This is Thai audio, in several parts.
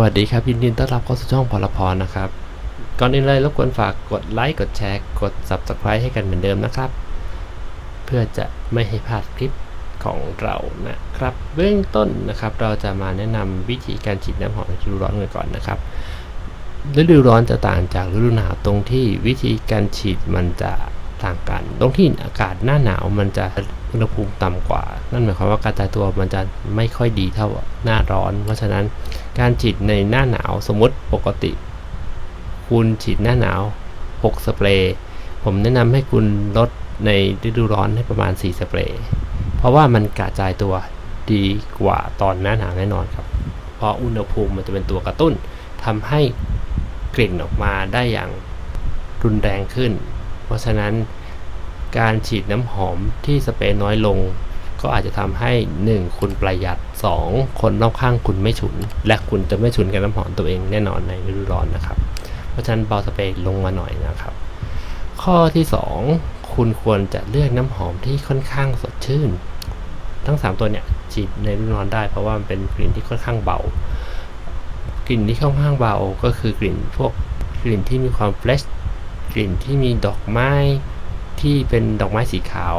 วัสดีครับ ยินดีต้อนรับเข้าสู่ช่องพลพรนะครับ ก่อนอื่นเลยรบกวนฝากกดไลค์กดแชร์ กด Subscribe ให้กันเหมือนเดิมนะครับ เพื่อจะไม่ให้พลาดคลิปของเรานะครับ เบื้องต้นนะครับเราจะมาแนะนำวิธีการฉีดน้ำหอมในฤดูร้อนกันก่อนนะครับฤดูร้อนจะต่างจากฤดูหนาวตรงที่วิธีการฉีดมันจะต่างกัน ตรงที่อากาศหน้าหนาวมันจะอุณหภูมิต่ำกว่า นั่นหมายความว่าการตายตัวมันจะไม่ค่อยดีเท่าหน้าร้อน เพราะฉะนั้น การฉีดในหน้าหนาวสมมติปกติ คุณฉีดหน้าหนาว 6 สเปรย์ ผมแนะนำให้คุณลดในฤดูร้อนให้ประมาณ 4 สเปรย์ เพราะว่ามันกระจายตัวดีกว่าตอนหน้าหนาวแน่นอนครับ เพราะอุณหภูมิมันจะเป็นตัวกระตุ้นทำให้กลิ่นออกมาได้อย่างรุนแรงขึ้น เพราะฉะนั้นการฉีดน้ำหอมที่สเปรย์น้อยลง ก็อาจจะทำให้ 1. คุณประหยัด 2. คนรอบข้างคุณไม่ฉุน และคุณจะไม่ฉุนกับน้ำหอมตัวเองแน่นอนในฤดูร้อนนะครับ เพราะฉะนั้นเบาสเปรย์ลงมาหน่อยนะครับ ข้อที่ 2 คุณควรจะเลือกน้ำหอมที่ค่อนข้างสดชื่น ทั้ง 3 ตัวเนี่ยฉีดในฤดูร้อนได้เพราะว่ามันเป็นกลิ่นที่ค่อนข้างเบากลิ่นที่ค่อนข้างเบาก็คือกลิ่นพวกกลิ่นที่มีความเฟรชกลิ่นที่มีดอกไม้ที่เป็นดอกไม้สีขาว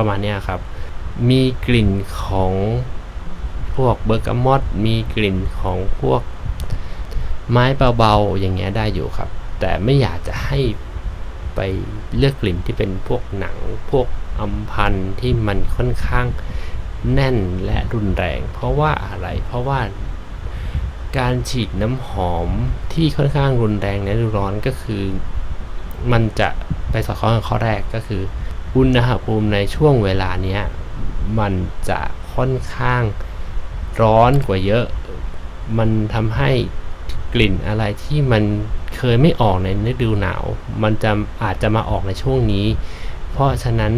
ประมาณนี้ครับ มีกลิ่นของพวกเบอร์กามอตมีกลิ่นของพวกไม้เบาๆอย่างเงี้ยได้อยู่ครับ แต่ไม่อยากจะให้ไปเลือกกลิ่นที่เป็นพวกหนังพวกอัมพันที่มันค่อนข้างแน่นและรุนแรง เพราะว่าอะไรเพราะว่าการฉีดน้ำหอมที่ค่อนข้างรุนแรงในฤดูร้อนก็คือ มันจะไปสอดคล้องกับข้อแรกก็คือ อุณหภูมิในช่วงเวลาเนี้ยมันจะค่อนข้างร้อนกว่าเยอะ มันทำให้กลิ่นอะไรที่มันเคยไม่ออกในฤดูหนาว มันจะอาจจะมาออกในช่วงนี้ เพราะฉะนั้น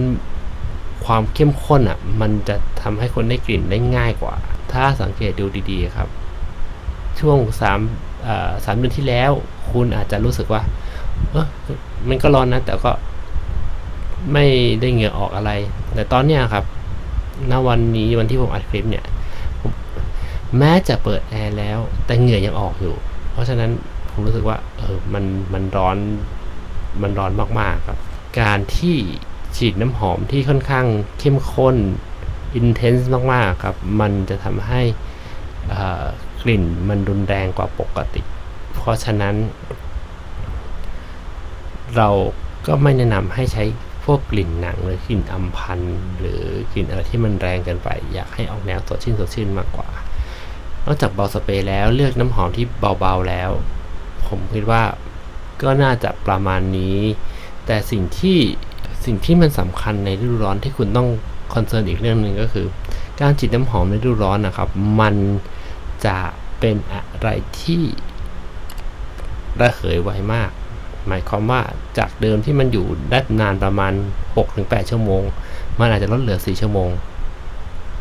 ความเข้มข้นอะ มันจะทำให้คนได้กลิ่นได้ง่ายกว่า ถ้าสังเกตดูดีๆครับ ช่วงสามสามเดือนที่แล้ว คุณอาจจะรู้สึกว่า เออมันก็ร้อนนะ แต่ก็ ไม่ได้เหงื่อออกอะไร แต่ตอนเนี้ยครับณวันนี้วันที่ผมอัดคลิปเนี่ยแม้จะเปิดแอร์แล้ว แต่เหงื่อยังออกอยู่ เพราะฉะนั้นผมรู้สึกว่าเออมันมันร้อนมันร้อนมากๆครับ การที่ฉีดน้ำหอมที่ค่อนข้างเข้มข้นอินเทนส์มากๆครับ มันจะทำให้กลิ่นมันรุนแรงกว่าปกติ เพราะฉะนั้น เราก็ไม่แนะนำให้ใช้ พวกกลิ่นหนังหรือกลิ่นอัมพันหรือกลิ่นอะไรที่มันแรงเกินไป อยากให้ออกแนวสดชื่นสดชื่นมากกว่า นอกจากเบาสเปรย์แล้วเลือกน้ำหอมที่เบาๆแล้ว ผมคิดว่าก็น่าจะประมาณนี้ แต่สิ่งที่สิ่งที่มันสำคัญในฤดูร้อนที่คุณต้องคอนเซิร์นอีกเรื่องหนึ่งก็คือ การฉีดน้ำหอมในฤดูร้อนนะครับ มันจะเป็นอะไรที่ระเหยไวมาก หมายความว่าจากเดิมที่มันอยู่ได้นานประมาณ 6-8 ชั่วโมง มันอาจจะลดเหลือ 4 ชั่วโมง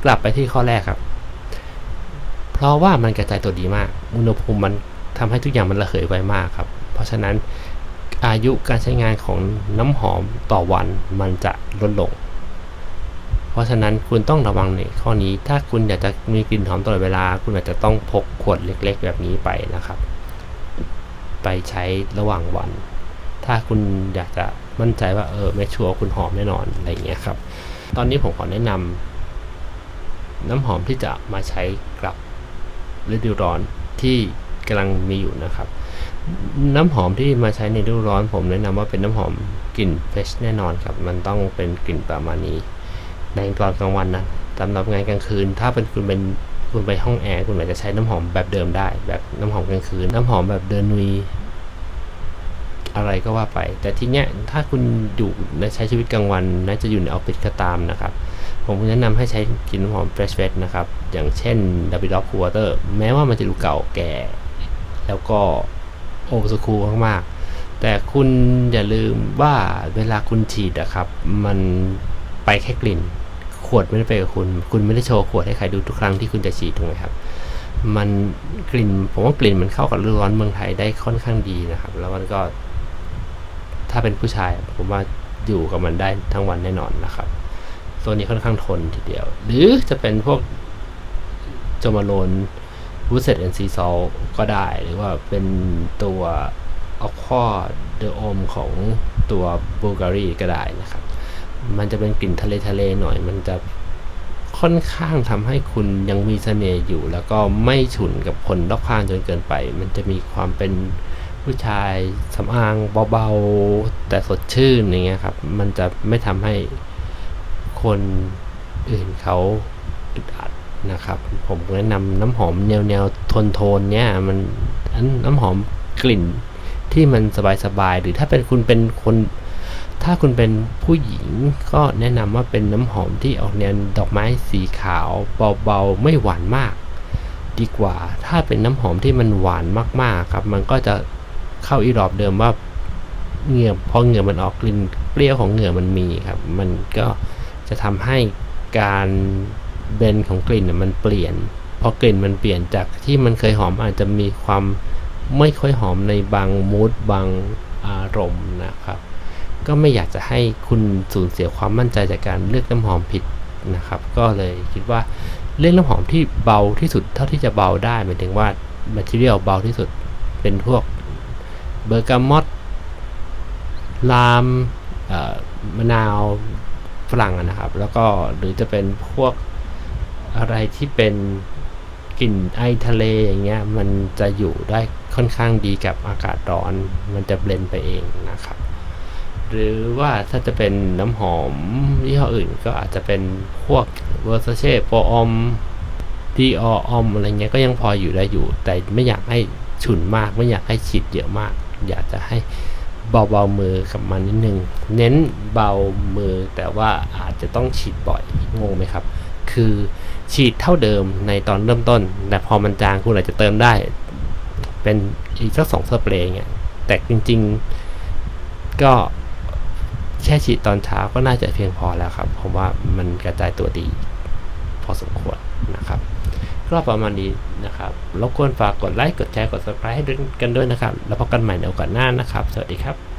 กลับไปที่ข้อแรกครับ เพราะว่ามันกระจายตัวดีมาก อุณหภูมิมันทำให้ทุกอย่างมันระเหยไวมากครับ เพราะฉะนั้นอายุการใช้งานของน้ำหอมต่อวันมันจะลดลง เพราะฉะนั้นคุณต้องระวังในข้อนี้ ถ้าคุณอยากจะมีกลิ่นหอมตลอดเวลา คุณอาจจะต้องพกขวดเล็ก ๆ แบบนี้ไปนะครับ ไปใช้ระหว่างวัน ถ้าคุณอยากจะมั่นใจว่าเออไม่ชัวร์คุณหอมแน่นอนอะไรเงี้ยครับ ตอนนี้ผมขอแนะนำน้ำหอมที่จะมาใช้กับฤดูร้อนที่กำลังมีอยู่นะครับ น้ำหอมที่มาใช้ในฤดูร้อน ผมแนะนำว่าเป็นน้ำหอมกลิ่นเฟชแน่นอนครับ มันต้องเป็นกลิ่นประมาณนี้ ในตอนกลางวันนะสำหรับงานกลางคืน ถ้าเป็นคุณเป็นคุณไปห้องแอร์คุณอาจจะใช้น้ำหอมแบบเดิมได้ แบบน้ำหอมกลางคืน น้ำหอมแบบเดินนุย อะไรก็ว่าไป แต่ทีเนี้ยถ้าคุณอยู่ในใช้ชีวิตกลางวันน่าจะอยู่ในออฟฟิศก็ตามนะครับ ผมแนะนำให้ใช้กลิ่นหอม Fresh f e นะครับ อย่างเช่น w d o g Water แม้ว่ามันจะดูเก่าแก่ แล้วก็โอเวอร์สคูลมากๆ แต่คุณอย่าลืมว่าเวลาคุณฉีดอะครับ มันไปแค่กลิ่น ขวดไม่ได้ไปกับคุณ คุณไม่ได้โชว์ขวดให้ใครดูทุกครั้งที่คุณจะฉีดถูกไหมครับมันกลิ่นผมว่ากลิ่นมันเข้ากับร้อนเมืองไทยได้ค่อนข้างดีนะครับ แล้วมันก็ ถ้าเป็นผู้ชายผมว่าอยู่กับมันได้ทั้งวันแน่นอนนะครับ ตัวนี้ค่อนข้างทนทีเดียว หรือจะเป็นพวกจมาโลน w o o d s e t and Sea Salt ก็ได้ หรือว่าเป็นตัว Aqua de Homme ของตัว Bulgari ก็ได้นะครับ มันจะเป็นกลิ่นทะเลทะเลหน่อย มันจะค่อนข้างทำให้คุณยังมีเสน่ห์อยู่ แล้วก็ไม่ฉุนกับคนรอบข้างจนเกินไป มันจะมีความเป็น ผู้ชายสำอางเบาๆ แต่สดชื่นอย่างเงี้ยครับ มันจะไม่ทำให้คนอื่นเขาอึดอัดนะครับ ผมแนะนำน้ำหอมแนวแนวโทนโทนๆเนี่ยมันอันน้ำหอมกลิ่นที่มันสบายๆ หรือถ้าเป็นคุณเป็นคน ถ้าคุณเป็นผู้หญิงก็แนะนำว่าเป็นน้ำหอมที่ออกแนวดอกไม้สีขาวเบาๆ ไม่หวานมาก ดีกว่า ถ้าเป็นน้ำหอมที่มันหวานมากๆครับ มันก็จะ เข้าอีรอบเดิมว่าเหงื่อพอเหงื่อมันออกกลิ่นเปรี้ยวของเหงื่อมันมีครับ มันก็จะทำให้การเบนของกลิ่นน่ะมันเปลี่ยน พอกลิ่นมันเปลี่ยนจากที่มันเคยหอมอาจจะมีความไม่ค่อยหอมในบางมูดบางอารมณ์นะครับ ก็ไม่อยากจะให้คุณสูญเสียความมั่นใจจากการเลือกน้ำหอมผิดนะครับ ก็เลยคิดว่าเลือกน้ำหอมที่เบาที่สุดเท่าที่จะเบาได้หมายถึงว่า material เบาที่สุดเป็นพวก เบอร์กามอตลามมะนาวฝรั่งนะครับ แล้วก็หรือจะเป็นพวกอะไรที่เป็นกลิ่นไอทะเลอย่างเงี้ยมันจะอยู่ได้ค่อนข้างดีกับอากาศร้อน มันจะเบลนไปเองนะครับ หรือว่าถ้าจะเป็นน้ำหอมยี่ห้ออื่นก็อาจจะเป็นพวก Versace โปออมดีออมอะไรเงี้ยก็ยังพออยู่ได้อยู่ แต่ไม่อยากให้ฉุนมาก ไม่อยากให้ฉีดเยอะมาก อยากจะให้เบาๆมือกับมันนิดนึง เน้นเบามือแต่ว่าอาจจะต้องฉีดบ่อยงงไหมครับ คือฉีดเท่าเดิมในตอนเริ่มต้น แต่พอมันจางคุณอาจจะเติมได้ เป็นอีกสักสองสเปรย์เงี้ยแต่จริงๆก็แค่ฉีดตอนเช้าก็น่าจะเพียงพอแล้วครับผมว่ามันกระจายตัวดี พอสมควรนะครับ ก็ประมาณนี้นะครับรบกวนฝากกดไลค์กดแชร์กด subscribe ให้ด้วยกันด้วยนะครับ แล้วพบกันใหม่ในโอกาสหน้านะครับ สวัสดีครับ